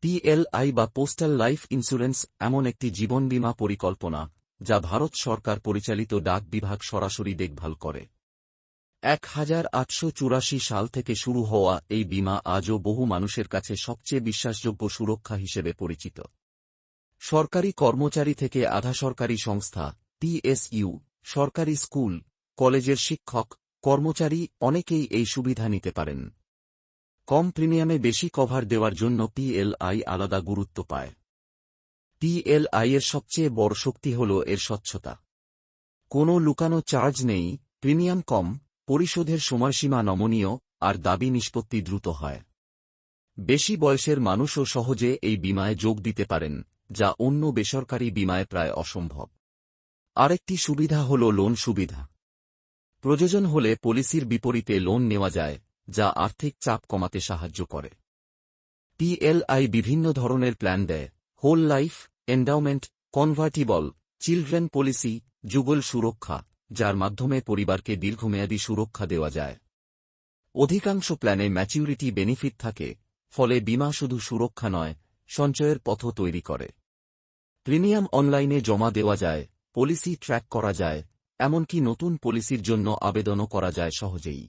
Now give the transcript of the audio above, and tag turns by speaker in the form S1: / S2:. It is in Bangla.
S1: পিএলআই বা পোস্টাল লাইফ ইন্স্যুরেন্স এমন একটি জীবন বীমা পরিকল্পনা, যা ভারত সরকার পরিচালিত ডাক বিভাগ সরাসরি দেখভাল করে। এক হাজার আটশো চুরাশি সাল থেকে শুরু হওয়া এই বীমা আজও বহু মানুষের কাছে সবচেয়ে বিশ্বাসযোগ্য সুরক্ষা হিসেবে পরিচিত। সরকারি কর্মচারী থেকে আধা সরকারি সংস্থা টিএসইউ সরকারি স্কুল, কলেজের শিক্ষক, কর্মচারী অনেকেই এই সুবিধা নিতে পারেন। কম প্রিমিয়ামে বেশি কভার দেওয়ার জন্য পিএলআই আলাদা গুরুত্ব পায়। পিএলআই এর সবচেয়ে বড় শক্তি হল এর স্বচ্ছতা। কোনো লুকানো চার্জ নেই, প্রিমিয়াম কম, পরিশোধের সময়সীমা নমনীয়, আর দাবি নিষ্পত্তি দ্রুত হয়। বেশি বয়সের মানুষও সহজে এই বিমায় যোগ দিতে পারেন, যা অন্য বেসরকারি বিমায় প্রায় অসম্ভব। আরেকটি সুবিধা হল লোন সুবিধা। প্রয়োজন হলে পলিসির বিপরীতে লোন নেওয়া যায় যা আর্থিক চাপ কমাতে সাহায্য করে। পিএলআই বিভিন্ন ধরনের প্ল্যান দেয়। Whole life endowment convertible children policy Jugal Suraksha, যার মাধ্যমে পরিবারকে দীর্ঘমেয়াদী সুরক্ষা দেওয়া যায়। অধিকাংশ প্ল্যানে ম্যাচিউরিটি বেনিফিট থাকে, ফলে বিমা শুধু সুরক্ষা নয়, সঞ্চয়ের পথ তৈরি করে। প্রিমিয়াম অনলাইনে জমা দেওয়া যায় পলিসি ট্র্যাক করা যায়, এমনকি নতুন পলিসির জন্য আবেদনও করা যায় সহজেই।